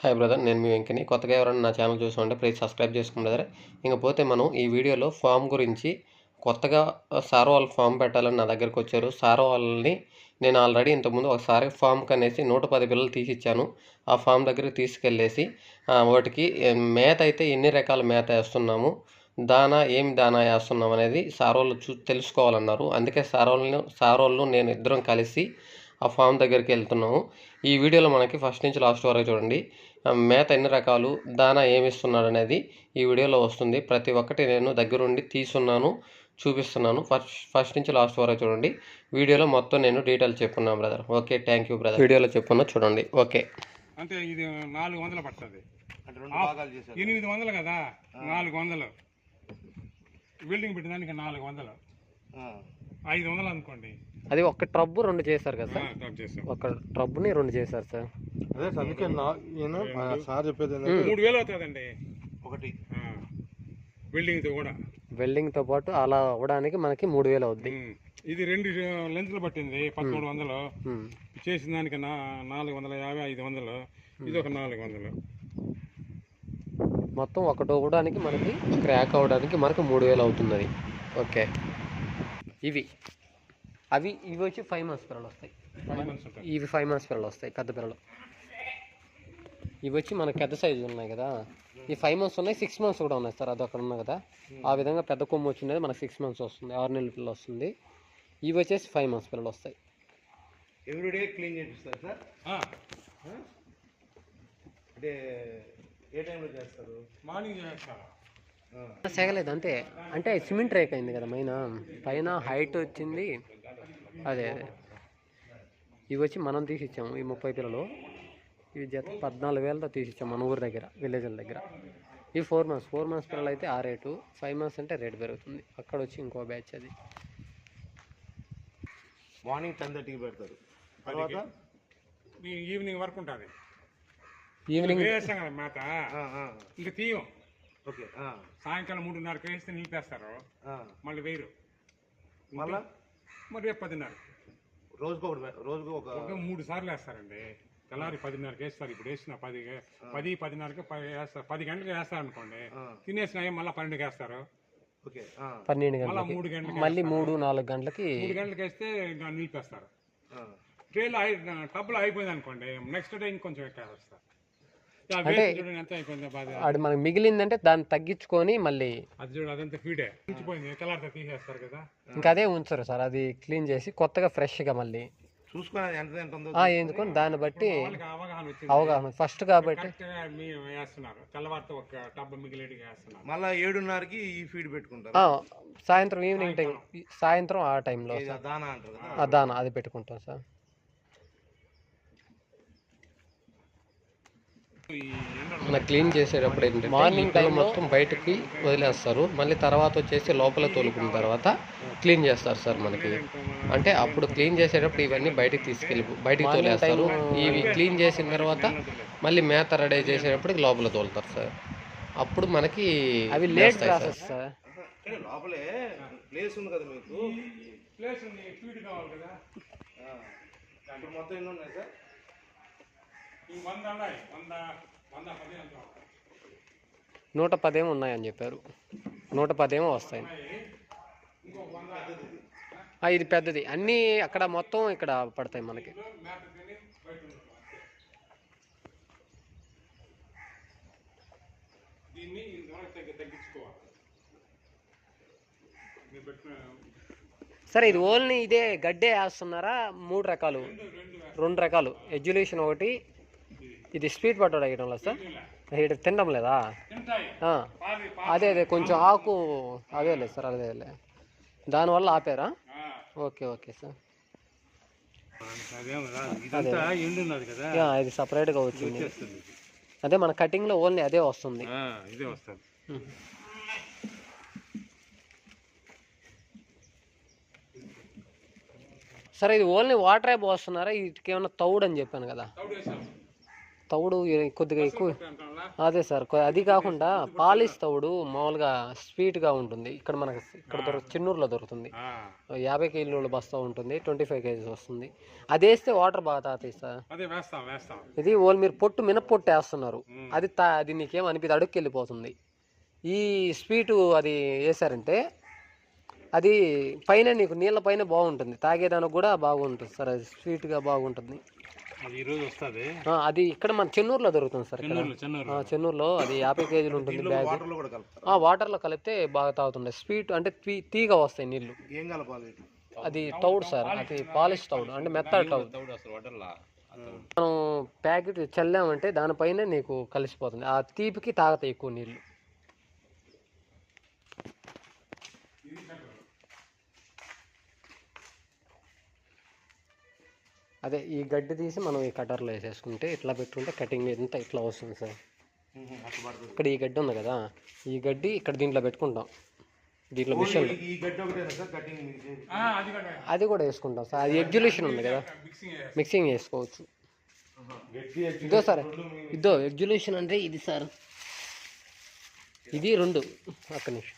Hi brother నేను మీ వెంకని. కొత్తగా ఎవరైనా నా ఛానల్ చూసుకుంటే ప్లీజ్ సబ్స్క్రైబ్ చేసుకోండి బ్రదర్ ఇంకపోతే మనం ఈ వీడియోలో ఫామ్ గురించి కొత్తగా సారో వాళ్ళ ఫామ్ పెట్టాలని నా దగ్గరకు వచ్చారు. సారో వాళ్ళని నేను ఆల్రెడీ ఇంతకుముందు ఒకసారి ఫామ్ కనేసి నూట పది పిల్లలు తీసిచ్చాను. ఆ ఫామ్ దగ్గరికి తీసుకెళ్ళేసి వాటికి మేత అయితే ఎన్ని రకాల మేత వేస్తున్నాము దానా ఏమి దానా వేస్తున్నాం అనేది సారోళ్ళు చూ తెలుసుకోవాలన్నారు. అందుకే సారోళ్ళను సారోళ్ళు నేను ఇద్దరం కలిసి ఆ ఫామ్ దగ్గరికి వెళ్తున్నాము. ఈ వీడియోలో మనకి ఫస్ట్ నుంచి లాస్ట్ వరకు చూడండి. మేత ఎన్ని రకాలు దానా ఏమి ఇస్తున్నాడు అనేది ఈ వీడియోలో వస్తుంది. ప్రతి ఒక్కటి నేను దగ్గరుండి తీసున్నాను చూపిస్తున్నాను. ఫస్ట్ ఫస్ట్ నుంచి లాస్ట్ వరకు చూడండి. వీడియోలో మొత్తం నేను detail చెప్పున్నాను brother. Okay thank you brother. వీడియోలో చెప్పున్నా చూడండి. ఓకే. అంటే ఇది నాలుగు వందలు పడుతుంది. అంటే రెండు భాగాలు చేశారు. ఎనిమిది వందలు కదా? నాలుగు వందలు. బిల్డింగ్ పెట్టినానికి నాలుగు వందలు. ఆ. ఐదు వందలు అనుకోండి. అది ఒక ట్రబ్బు రెండు చేశారు కదా సార్? ఒక ట్రబ్బుని రెండు చేశారు సార్. అదే సార్ అందుకే నా ఈయన సార్ చెప్పేది ఏంటంటే మూడు వేలు అవుతుందండి. ఒకటి. ఆ, బిల్డింగ్తో కూడా. వెల్డింగ్తో పాటు అలా అవ్వడానికి మనకి మూడు వేలు అవుద్ది. ఇది రెండు లెంత్లు పట్టింది పదమూడు వందలు. చేసిన దానికి నా నాలుగు వందల యాభై ఐదు వందలు. ఇది ఒక నాలుగు వందలు. మొత్తం ఒకటి అవ్వడానికి మనకి క్రాక్ అవ్వడానికి మనకి మూడు వేలు అవుతుంది అది ఓకే. ఇవి. అవి ఇవి వచ్చి ఫైవ్ మంత్స్ పిల్లలు వస్తాయి. ఫైవ్ మంత్స్ ఉంటాయి. ఇవి ఫైవ్ మంత్స్ పిల్లలు వస్తాయి పెద్ద పిల్లలు. ఇవి వచ్చి మనకి పెద్ద సైజు ఉన్నాయి కదా. ఈ ఫైవ్ మంత్స్ ఉన్నాయి సిక్స్ మంత్స్ కూడా ఉన్నాయి సార్ అది అక్కడ ఉన్నాయి కదా. ఆ విధంగా పెద్ద కొమ్ము వచ్చినది మనకి సిక్స్ మంత్స్ వస్తుంది ఆరు నెలల పిల్లలు వస్తుంది. ఇవి వచ్చేసి ఫైవ్ మంత్స్ పిల్లలు వస్తాయి. ఎవ్రీడే క్లీన్ చేపిస్తారు సార్? ఆ, అంటే ఏ టైంలో చేస్తారు? మార్నింగ్ చేస్తారు. సెగలేదు అంతే. అంటే సిమెంట్ రేక్ అయింది కదా మెయిన్ పైన హైట్ వచ్చింది. అదే అదే. ఇవి వచ్చి మనం తీసిచ్చాము ఈ ముప్పై పిల్లలు ఇవి జత పద్నాలుగు వేలతో తీసిచ్చాము మన ఊరి దగ్గర విలేజ్ల దగ్గర. ఇవి ఫోర్ మంత్స్ ఫోర్ మంత్స్ పిల్లలు అయితే ఆ రేటు. ఫైవ్ మంత్స్ అంటే రేట్ పెరుగుతుంది. అక్కడ వచ్చి ఇంకో బ్యాచ్ అది. మార్నింగ్ టెన్ థర్టీకి పెడతారు. తర్వాత ఈ ఈవినింగ్ వరకు ఉంటుంది. ఈవినింగ్ మేత? ఆ, ఆ. ఇంక తీయం. సాయంకాలం మూడున్నరకు వేస్తే నిలిపేస్తారు ఆ. మళ్ళీ వేయరు మళ్ళా? మరి రేపు పదిన్నర. రోజుకు ఒకటి పె- రోజుకు ఒక ఒక మూడు సార్లు వేస్తారండి. తెల్లారి పదిన్నరకి వేస్తారు. ఇప్పుడు వేసిన పది పది పదిన్నరకి పది వేస్తారు. పది గంటలకు వేస్తారు అనుకోండి ఆ. తినేసినాయి మళ్ళీ పన్నెండుకి వేస్తారు. ఓకే ఆ, పన్నెండు మళ్ళీ గంటలకి మూడు గంటలకి మళ్ళీ మూడు నాలుగు గంటలకి మూడు గంటలకు వేస్తే ఇంకా నిలిపేస్తారు అయి టబ్బులో అయిపోయింది అనుకోండి నెక్స్ట్ డే ఇంకొంచెం ఎక్కేస్తారు అంటే- అది మనకి మిగిలిందంటే దాన్ని తగ్గించుకొని మళ్ళీ అది చూడు అదంతా ఫీడే మించిపోయింది తెల్లారితో తీసేస్తారు కదా. ఇంకా అదే ఉంచరు సార్ అది క్లీన్ చేసి కొత్తగా ఫ్రెష్గా మళ్ళీ. చూసుకొని దాన్ని బట్టి వాళ్ళకి అవగాహన ఫస్ట్ కాబట్టి మళ్ళా ఏడున్నరకి ఈ ఫీడ్ పెట్టుకుంటారు. ఆ, సాయంత్రం ఈవినింగ్ టైం సాయంత్రం. ఆ టైంలో దాన అది పెట్టుకుంటాం సార్ ఈ ఎండలు మన క్లీన్ చేసేటప్పుడు ఏంటంటే మార్నింగ్ టైం మొత్తం బయటకి వదిలేస్తారు. మళ్ళీ తర్వాత వచ్చేసి లోపల తోలుకున్న తర్వాత క్లీన్ చేస్తారు సార్ మనకి. అంటే అప్పుడు క్లీన్ చేసేటప్పుడు ఇవన్నీ బయటికి తీసుకెళ్ళి బయటికి తోలేస్తారు. ఇవి క్లీన్ చేసిన తర్వాత మళ్ళీ మేత రెడీ చేసేటప్పుడు లోపల తోలుతారు సార్. అప్పుడు మనకి అవి లేట్ ప్రాసెస్ సార్. లోపలే ప్లేస్ ఉంది కదా మీకు? ప్లేస్ ఉంది ఫీడ్ కావాలి కదా. మొత్తం ఎన్ని ఉన్నాయి సార్ ఈ వంద ఉన్నాయి వంద వంద పది అంత నూట పదేమో ఉన్నాయని చెప్పారు. నూట పదేమో వస్తాయి. ఇది పెద్దది. అన్నీ అక్కడ మొత్తం ఇక్కడ పడతాయి మనకి. దీన్ని తగ్గించుకోవాలి. సరే ఇది ఓన్లీ ఇదే గడ్డే వేస్తున్నారా? మూడు రకాలు. రెండు రకాలు. ఎడ్యులేషన్ ఒకటి ఇది స్పీడ్ పట్టడం వేయడం లేదు సార్? ఇక్కడ తినడం లేదా? అదే అదే కొంచెం ఆకు అదే లేదు సార్ అదే లే దానివల్ల ఆపారా? Okay okay sir. ఇది సపరేట్గా వచ్చింది. అదే మన కటింగ్లో ఓన్లీ అదే వస్తుంది. ఇదే. సరే ఇది ఓన్లీ వాటరే పోస్తున్నారా? వీటికి ఏమన్నా తౌడు అని చెప్పాను కదా. తవుడు కొద్దిగా ఎక్కువ? అదే సార్ అది కాకుండా పాలిష్ తవుడు మామూలుగా స్వీట్గా ఉంటుంది. ఇక్కడ మనకు ఇక్కడ దొర చెన్నూరులో దొరుకుతుంది. యాభై కిలోల బస్తా ఉంటుంది ట్వంటీ ఫైవ్ కేజీస్ వస్తుంది. అది వేస్తే వాటర్ బాగా తాగుతాయి సార్. ఇది ఓల్ మీరు పొట్టు మినప్పొట్టు వేస్తున్నారు. అది తా అది నీకేం అనిపిది అడుక్కి వెళ్ళిపోతుంది. ఈ స్వీటు అది వేసారంటే అది పైన నీకు నీళ్ళ పైన బాగుంటుంది. తాగేదానికి కూడా బాగుంటుంది సార్ అది స్వీట్గా బాగుంటుంది. అది ఈ రోజు వస్తుంది. ఆ, అది ఇక్కడ మన చెన్నూరులో దొరుకుతుంది సార్ చెన్నూరులో అది యాభై కేజీలు ఉంటుంది బ్యాగ్. వాటర్లో కూడా కలుపుతారు. ఆ వాటర్లో కలిపితే బాగా తాగుతుండే. స్వీట్ అంటే తీ తీగ వస్తాయి నీళ్ళు ఏం కలపాలి? అది తౌడు సార్ అది పాలిష్ తౌడు అంటే మెత్తడి తౌడు. మనం ప్యాకెట్ చల్లామంటే దానిపైన నీకు కలిసిపోతుంది. ఆ తీపికి తాగుతాయి ఎక్కువ నీళ్ళు అదే ఈ గడ్డి తీసి మనం ఈ కటర్లో వేసేసుకుంటే ఇట్లా పెట్టుకుంటే కటింగ్ అంతా ఇట్లా వస్తుంది సార్? ఇక్కడ ఈ గడ్డి ఉంది కదా ఈ గడ్డి ఇక్కడ దీంట్లో పెట్టుకుంటాం. దీంట్లో మిషన్. అది కూడా. అది కూడా వేసుకుంటాం సార్. అది ఎగ్జులేషన్ ఉంది కదా. మిక్సింగ్ చేసుకోవచ్చు. ఇదో సార్ ఇదో ఎగ్జులేషన్ అంటే ఇది సార్. ఇది రెండు. ఒక్క నిమిషం.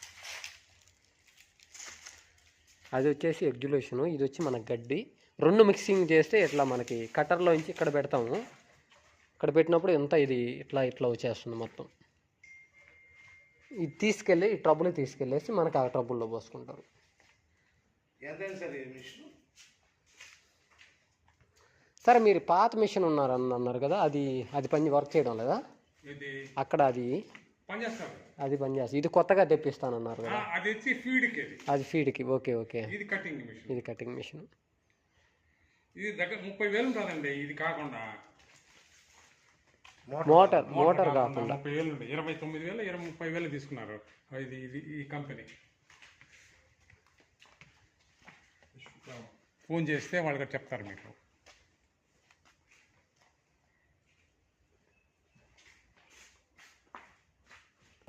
అది వచ్చేసి ఎగ్జులేషన్. ఇది వచ్చి మన గడ్డి. రెండు మిక్సింగ్ చేస్తే ఇట్లా మనకి కట్టర్లో నుంచి ఇక్కడ పెడతాము. ఇక్కడ పెట్టినప్పుడు ఎంత ఇది ఇట్లా ఇట్లా వచ్చేస్తుంది మొత్తం. ఇది తీసుకెళ్ళి ఈ ట్రబుల్ తీసుకెళ్ళేసి మనకి ఆ ట్రబుల్లో పోసుకుంటారు. సార్ ఈ మిషన్ సరే మీరు పాత మిషన్ ఉన్నారు అన్న- అన్నారు కదా అది అది పని వర్క్ చేయడం లేదా? ఇది అక్కడ అది పని చేస్తారు అది పని చేస్తుంది ఇది కొత్తగా తెప్పిస్తానన్నారు కదా. అది ఫీడ్కి ఓకే ఓకే. ఇది కటింగ్ మిషన్ ఇది దగ్గర ముప్పై వేలు ఉంటుందండి ఇది కాకుండా. మోటార్ మోటార్ కాకుండా ముప్పై వేలు ఉంటాయి ఇరవై తొమ్మిది వేలు ఇరవై ముప్పై వేలు తీసుకున్నారు. ఇది ఇది ఈ కంపెనీ. ఫోన్ చేస్తే వాళ్ళకి చెప్తారు మీకు.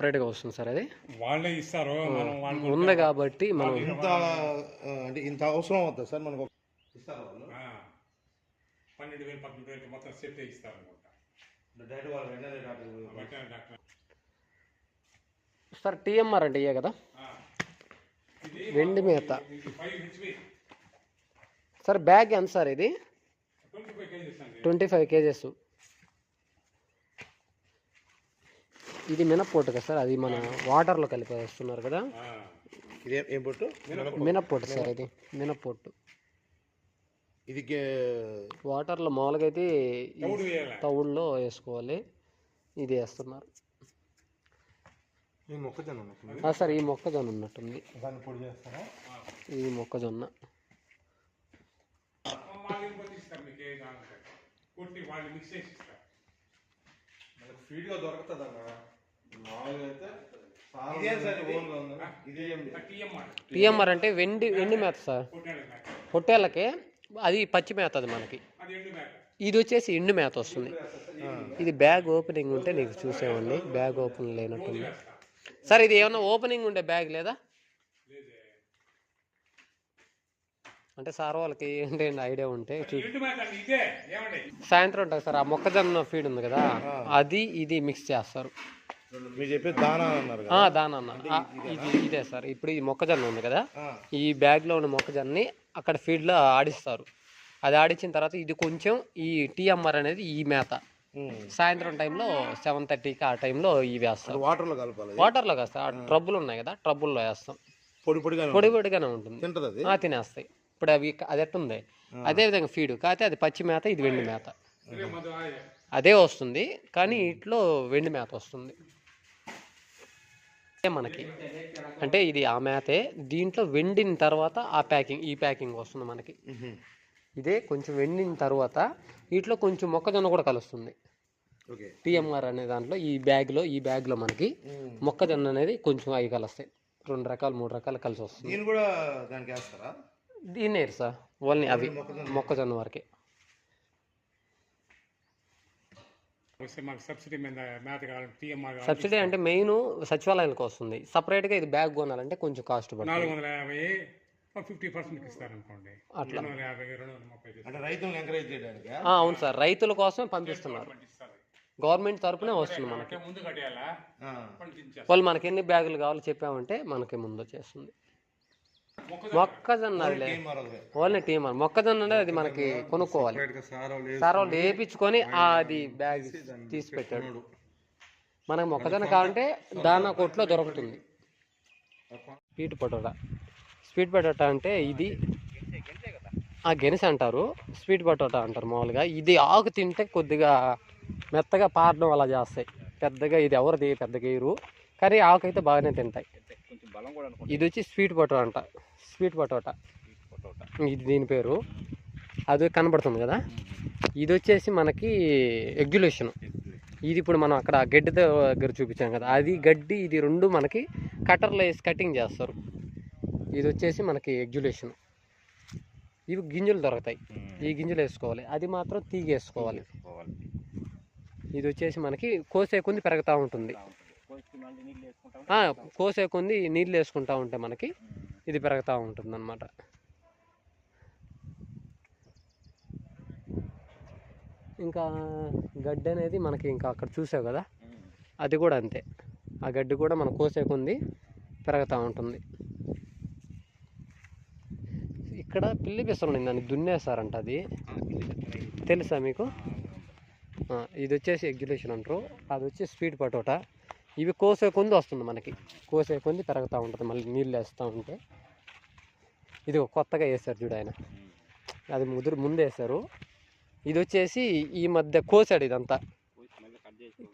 సపరేట్గా వస్తుంది సార్ అది. వాళ్ళే ఇస్తారు మనం వాళ్ళు ఉంది కాబట్టి మనం ఇంత అంటే ఇంత అవసరం అవుతుంది సార్ మనకు? ఇస్తారు పన్నెండు వేలు పదమూడు వేలు మొత్తం సెట్ ఇస్తారు అనమాట డైరెక్ట్ వాళ్ళు వెంటనే doctor veterinary doctor. Sir TMR అంటే ఇయే కదా? వెండి మేత. సార్ బ్యాగ్ ఎంత సార్ ఇది? ట్వంటీ ఫైవ్ కేజీస్ ఇది మినప్పొట్టు కదా సార్ అది మన వాటర్లో కలిపి వేస్తున్నారు కదా? ఇదే ఏం పొట్టు? మినప్పొట్టు సార్ ఇది మినప్పొట్టు. ఇది వాటర్లో మామూలుగా అయితే తవుడులో వేసుకోవాలి. ఇది వేస్తున్నారు. ఈ మొక్కజొన్న సార్ ఈ మొక్కజొన్న ఉన్నట్టుంది. దాన్ని పొడి చేస్తారా? ఇది మొక్కజొన్న ఫీడ్గా దొరుకుతుంది అన్న టీఎంఆర్. అంటే వెండి వెండి మేత సార్. పొట్టేళ్ళకి అది పచ్చి మేత అది మనకి. అది ఎండు మేక ఇది వచ్చేసి ఎండు మేత వస్తుంది. ఇది బ్యాగ్ ఓపెనింగ్ ఉంటే నీకు చూసేవాడిని. బ్యాగ్ ఓపెన్ లేనట్టుంది. సార్ ఇది ఏమన్నా ఓపెనింగ్ ఉండే బ్యాగ్ లేదా? అంటే సార్ వాళ్ళకి ఏంటి ఐడియా ఉంటే సాయంత్రం ఉంటుంది సార్ ఆ మొక్కజొన్న ఫీడ్ ఉంది కదా అది ఇది మిక్స్ చేస్తారు. మీరు దానా అన్నారు కదా. ఆ, దాని అన్న. ఇది ఇదే సార్. ఇప్పుడు ఈ మొక్కజొన్న ఉంది కదా ఈ బ్యాగ్లో ఉన్న మొక్కజొన్నని అక్కడ ఫీల్డ్లో ఆడిస్తారు. అది ఆడించిన తర్వాత ఇది కొంచెం ఈ టీఎంఆర్ అనేది ఈ మేత. సాయంత్రం టైంలో సెవెన్ థర్టీకి ఆ టైంలో ఇవి వేస్తాం. వాటర్లో కలపాలి. వాటర్లో వేస్తాం ఆ ట్రబ్బులు ఉన్నాయి కదా ట్రబ్బుల్లో వేస్తాం. పొడి పొడిగా పొడి పొడిగానే ఉంటుంది. తింటది అది? ఆ, తినేస్తాయి. ఇప్పుడు అవి అది ఎట్టుంది? అదే విధంగా ఫీడ్ కాకపోతే అది పచ్చి మేత ఇది వెండి మేత. అదే వస్తుంది కానీ ఇట్లో వెండి మేత వస్తుంది. మనకి. అంటే ఇది ఆ మేతే దీంట్లో వెండిన తర్వాత ఆ ప్యాకింగ్ ఈ ప్యాకింగ్ వస్తుంది మనకి. ఇదే కొంచెం వెండిన తర్వాత వీటిలో కొంచెం మొక్కజొన్న కూడా కలుస్తుంది. టీఎంఆర్ అనే దాంట్లో ఈ బ్యాగ్లో ఈ బ్యాగ్లో మనకి మొక్కజొన్న అనేది కొంచెం అవి కలుస్తాయి. రెండు రకాలు మూడు రకాలు కలిసి వస్తుంది. దీన్ని కూడా దీన్నే సార్. ఓన్లీ అవి మొక్కజొన్న వరకే. వస్తే మాకు సబ్సిడీ మీద మేత కావాలంటే టీఎంఆర్ కావాలి సబ్సిడీ అంటే మెయిన్ సచివాలయానికి వస్తుంది. సపరేట్గా ఇది బ్యాగ్ కొనాలంటే కొంచెం కాస్ట్ పడుతుంది. నాలుగు వందల యాభై ఫిఫ్టీ పర్సెంట్ ఇస్తారు అనుకోండి అట్లా. రెండు వందల యాభై రెండు వందల ముప్పై అంటే రైతులను ఎంకరేజ్ చేయడానికి? ఆ, అవును సార్. రైతుల కోసం పంపిస్తున్నారు. గవర్నమెంట్ తరపునే వస్తుంది మనకి. ముందు కట్టేయాలా? ఆ. వాళ్ళు మనకి ఎన్ని బ్యాగులు కావాలో చెప్పామంటే మనకి ముందు వచ్చేస్తుంది మొక్కజొన్న ఓన్లీ టీమ్ మొక్కజొన్న అనేది అది మనకి కొనుక్కోవాలి. సపరేట్గా సార్ వాళ్ళు వేసి సార్ వాళ్ళు వేయించుకొని అది బ్యాగ్ తీసి పెట్టాడు. మనకు మొక్కజొన్న కావాలంటే దానా కొట్లో దొరుకుతుంది. Sweet potato. స్వీట్ పొటాటా అంటే ఇది ఆ గెనిస్ అంటారు. స్వీట్ పొటాటా అంటారు మామూలుగా. ఇది ఆకు తింటే కొద్దిగా మెత్తగా పారడం అలా చేస్తాయి. పెద్దగా ఇది ఎవరిది? పెద్దగా వేయరు కానీ ఆకు అయితే బాగానే తింటాయి. ఇది వచ్చి స్వీట్ పొటాటా అంట. Sweet potato. ఇది దీని పేరు. అది కనబడుతుంది కదా? ఇది వచ్చేసి మనకి ఎగ్యులేషన్ ఇది ఇప్పుడు మనం అక్కడ గడ్డి దగ్గర చూపించాం కదా. అది గడ్డి ఇది రెండు మనకి కట్టర్లో వేసి కటింగ్ చేస్తారు. ఇది వచ్చేసి మనకి ఎగ్యులేషన్ ఇవి గింజలు దొరుకుతాయి. ఈ గింజలు వేసుకోవాలి. అది మాత్రం తీగ వేసుకోవాలి. ఇది వచ్చేసి మనకి కోసే కొంది పెరుగుతూ ఉంటుంది. కోసే కొంది నీళ్ళు వేసుకుంటూ ఉంటే మనకి ఇది పెరుగుతూ ఉంటుంది అన్నమాట ఇంకా గడ్డి అనేది మనకి ఇంకా అక్కడ చూసావు కదా? అది కూడా అంతే. ఆ గడ్డి కూడా మనం కోసే కొంది పెరుగుతూ ఉంటుంది. ఇక్కడ పిల్లి పిసలు ఉంది దాన్ని దున్నేస్తారంట అది. తెలుసా మీకు? ఇది వచ్చేసి ఎగ్జిబిషన్ అంటారు. అది వచ్చి స్వీట్ పటోటా. ఇవి కోసే కొంది వస్తుంది మనకి. కోసే కొంది పెరుగుతూ ఉంటుంది. మళ్ళీ నీళ్ళు వేస్తూ ఉంటే. ఇది కొత్తగా వేసారు చూడు ఆయన. అది ముదురు ముందు వేసారు ఇది వచ్చేసి ఈ మధ్య కోసాడు ఇదంతా.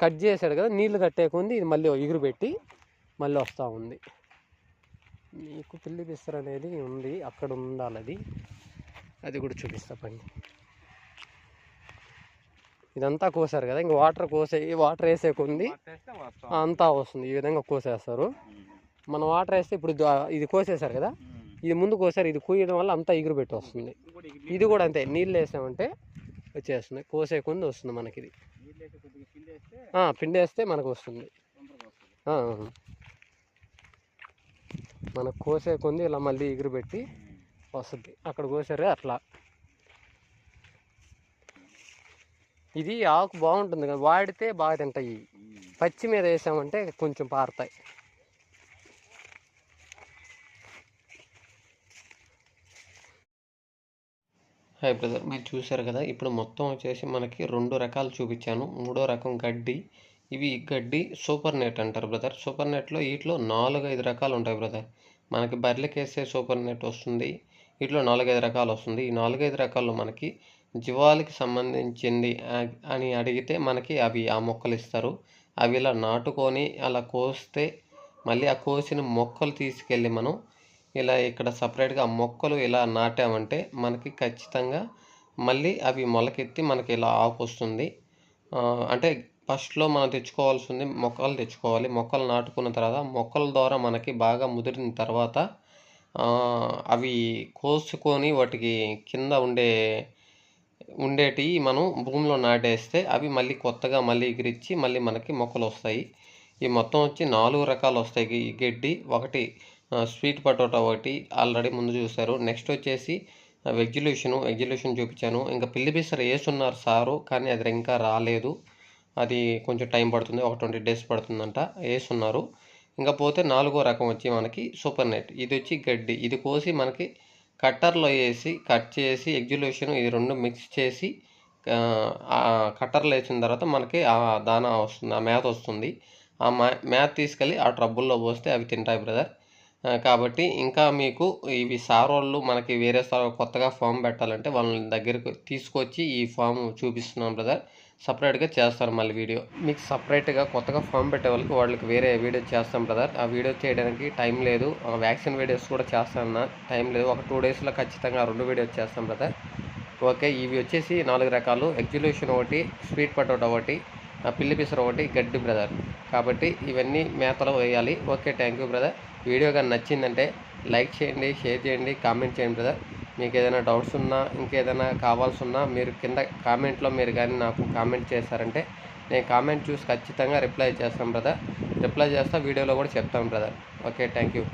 కట్ చేసాడు కదా నీళ్ళు కట్టేకుంది ఇది మళ్ళీ ఎగురు పెట్టి మళ్ళీ వస్తూ ఉంది. మీకు పిల్లి బిస్తర్ అనేది ఉంది అక్కడ ఉండాలి అది అది కూడా చూపిస్తా పండి ఇదంతా కోసారు కదా ఇంక వాటర్ కోసే వాటర్ వేసే కొంది. అంతా వస్తుంది ఈ విధంగా కోసేస్తారు. మనం వాటర్ వేస్తే ఇప్పుడు ఇది కోసేశారు కదా ఇది ముందు కోసారు ఇది కూయడం వల్ల అంతా ఎగురు పెట్టి వస్తుంది. ఇది కూడా అంతే నీళ్ళు వేసామంటే వచ్చేస్తుంది కోసే కొంది వస్తుంది మనకి ఇది పిండి వేస్తే మనకు వస్తుంది. మనకు కోసే కొంది ఇలా మళ్ళీ ఎగురు పెట్టి వస్తుంది. అక్కడ కోసారు అట్లా. ఇది ఆకు బాగుంటుంది కదా వాడితే బాగా తింటాయి. పచ్చి మీద వేసామంటే కొంచెం పారుతాయి. హాయ్ బ్రదర్ మీరు చూసారు కదా ఇప్పుడు మొత్తం వచ్చేసి మనకి రెండు రకాలు చూపించాను. మూడో రకం గడ్డి ఇవి గడ్డి సూపర్ నెట్ అంటారు బ్రదర్ సూపర్ నెట్లో వీటిలో నాలుగు ఐదు రకాలు ఉంటాయి బ్రదర్ మనకి బర్రెలకి వేసే సూపర్ నెట్ వస్తుంది వీటిలో నాలుగైదు రకాలు వస్తుంది. ఈ నాలుగైదు రకాల్లో మనకి జీవాలకి సంబంధించింది అని అడిగితే మనకి అవి ఆ మొక్కలు ఇస్తారు. అవి ఇలా నాటుకొని అలా కోస్తే మళ్ళీ ఆ కోసిన మొక్కలు తీసుకెళ్ళి మనం ఇలా ఇక్కడ సపరేట్గా ఆ మొక్కలు ఇలా నాటామంటే మనకి ఖచ్చితంగా మళ్ళీ అవి మొలకెత్తి మనకి ఇలా ఆకు వస్తుంది. అంటే ఫస్ట్లో మనం తెచ్చుకోవాల్సింది మొక్కలు తెచ్చుకోవాలి. మొక్కలు నాటుకున్న తర్వాత మొక్కల ద్వారా మనకి బాగా ముదిరిన తర్వాత అవి కోసుకొని వాటికి కింద ఉండే ఉండేటివి మనం భూమిలో నాటేస్తే అవి మళ్ళీ కొత్తగా మళ్ళీ ఎగిరిచ్చి మళ్ళీ మనకి మొక్కలు వస్తాయి ఈ మొత్తం వచ్చి నాలుగు రకాలు వస్తాయి ఈ గడ్డి ఒకటి స్వీట్ పొటాటో ఒకటి ఆల్రెడీ ముందు చూశారు. నెక్స్ట్ వచ్చేసి వెగ్యులేషను వెగ్యులేషన్ చూపించాను. ఇంకా పిల్లి బిసర వేసున్నారు సారు కానీ అది ఇంకా రాలేదు. అది కొంచెం టైం పడుతుంది ఒక ట్వంటీ డేస్ పడుతుందంట వేస్తున్నారు. ఇంకా పోతే నాలుగో రకం వచ్చి మనకి సూపర్ నెట్. ఇది వచ్చి గడ్డి. ఇది కోసి మనకి కట్టర్లో వేసి కట్ చేసి ఎగ్జిల్యూషన్ ఇది రెండు మిక్స్ చేసి కట్టర్లో వేసిన తర్వాత మనకి ఆ దానా వస్తుంది ఆ మేత వస్తుంది. ఆ మే మేత తీసుకెళ్ళి ఆ ట్రబ్బుల్లో పోస్తే అవి తింటాయి బ్రదర్. కాబట్టి ఇంకా మీకు ఇవి సారోళ్ళు మనకి వేరే సార్ కొత్తగా ఫామ్ పెట్టాలంటే వాళ్ళని దగ్గరకు తీసుకొచ్చి ఈ ఫామ్ చూపిస్తున్నాం బ్రదర్. సపరేట్గా చేస్తారు మళ్ళీ వీడియో. మీకు సపరేట్గా కొత్తగా ఫామ్ పెట్టే వాళ్ళకి వాళ్ళకి వేరే వీడియో చేస్తాం బ్రదర్. ఆ వీడియో చేయడానికి టైం లేదు. ఆ వ్యాక్సిన్ వీడియోస్ కూడా చేస్తాను టైం లేదు. ఒక టూ డేస్లో ఖచ్చితంగా రెండు వీడియోస్ చేస్తాం బ్రదర్. ఓకే ఇవి వచ్చేసి నాలుగు రకాలు. ఎగ్జిల్యూషన్ ఒకటి స్వీట్ పొటాటో ఒకటి ఆ పిల్లి పిసర ఒకటి గడ్డి బ్రదర్. కాబట్టి ఇవన్నీ మేతలో వేయాలి. Okay thank you brother. Video కానీ నచ్చిందంటే లైక్ చేయండి షేర్ చేయండి కామెంట్ చేయండి బ్రదర్. మీకు ఏదైనా డౌట్స్ ఉన్నా ఇంకేదైనా కావాల్సి ఉన్నా మీరు కింద కామెంట్లో మీరు కానీ నాకు కామెంట్ చేశారంటే నేను కామెంట్ చూసి ఖచ్చితంగా రిప్లై చేస్తాను బ్రదర్. రిప్లై చేస్తా వీడియోలో కూడా చెప్తాను బ్రదర్. Okay thank you.